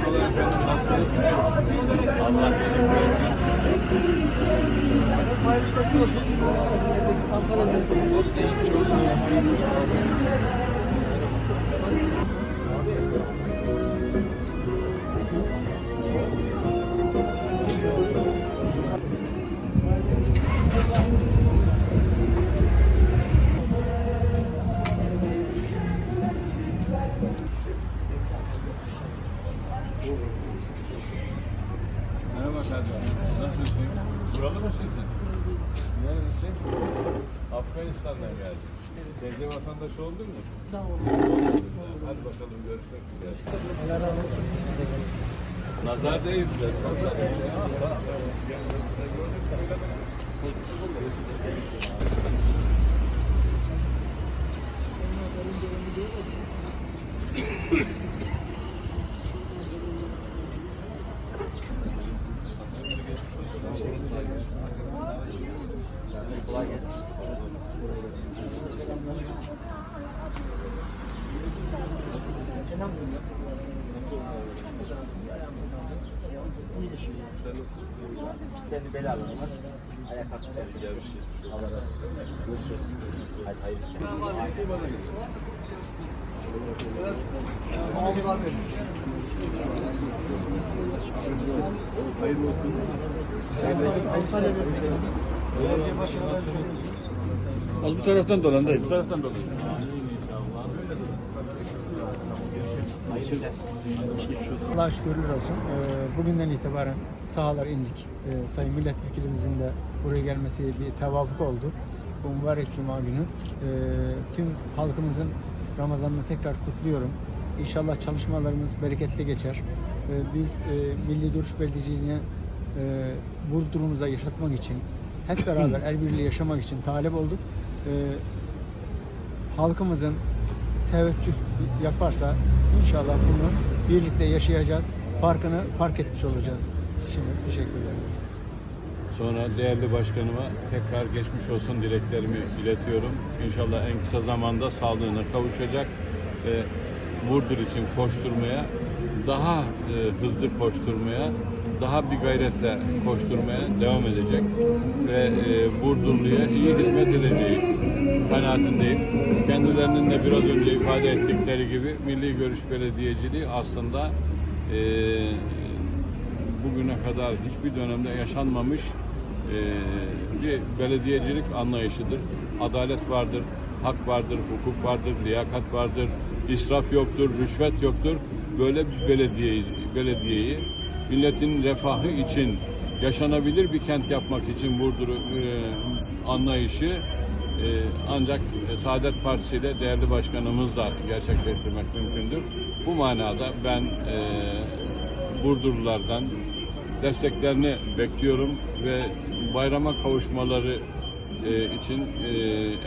Merhabalar efendim. Nasılsınız? Allah iyilik versin. Çok geçmiş olsun. Merhaba kardeşim. Nasılsın? Buralı mısın sen? Nerelisin? Afganistan'dan geldin. TC vatandaş oldun mu? Olmadın. Hadi bakalım görüşmek üzere. Nazar değil. Nazar değil. 대나무요 Kolay gelsin. Kendi bel alanı var. Ayak hakkı Allah razı olsun. Görüşürüz. Hadi hayırlı işler. Hayırlı olsun. Az bu taraftan dolan dayı. Bu taraftan dolan. Allah'a şükürler olsun. Ee, Bugünden itibaren sahalara indik. Ee, Sayın Milletvekilimizin de buraya gelmesi bir tevafuk oldu. Bu mübarek Cuma günü. Ee, Tüm halkımızın Ramazan'ını tekrar kutluyorum. İnşallah çalışmalarımız bereketli geçer. Biz e, Milli Görüş Belediyeciliğine e, Burdur'umuza yaşatmak için, hep beraber el birliği yaşamak için talep olduk. Halkımızın teveccüh yaparsa inşallah bunu birlikte yaşayacağız. Farkını fark etmiş olacağız. Şimdi teşekkür ederiz. Sonra değerli başkanıma tekrar geçmiş olsun dileklerimi iletiyorum. İnşallah en kısa zamanda sağlığına kavuşacak ve Burdur için koşturmaya, daha e, hızlı koşturmaya, daha bir gayretle koşturmaya devam edecek ve e, Burdurlu'ya iyi hizmet edeceği kanaatindeyim. Kendilerinin de biraz önce ifade ettikleri gibi Milli Görüş Belediyeciliği aslında e, bugüne kadar hiçbir dönemde yaşanmamış e, bir belediyecilik anlayışıdır. Adalet vardır, hak vardır, hukuk vardır, liyakat vardır, israf yoktur, rüşvet yoktur. Böyle bir belediyeyi, belediyeyi milletin refahı için yaşanabilir bir kent yapmak için Burdur'u e, anlayışı ancak Saadet Partisi ile değerli başkanımızla gerçekleştirmek mümkündür. Bu manada ben e, Burdurlulardan desteklerini bekliyorum ve bayrama kavuşmaları e, için e,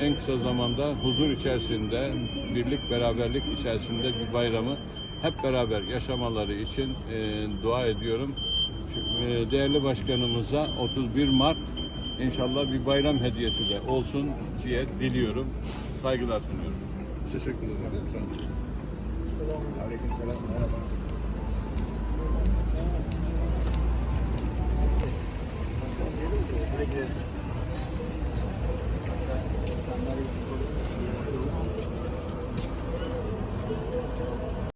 en kısa zamanda huzur içerisinde, birlik beraberlik içerisinde bir bayramı hep beraber yaşamaları için e, dua ediyorum. E, Değerli başkanımıza 31 Mart inşallah bir bayram hediyesi de olsun diye diliyorum. Saygılar sunuyorum. Teşekkür ederim. Aleyküm selam.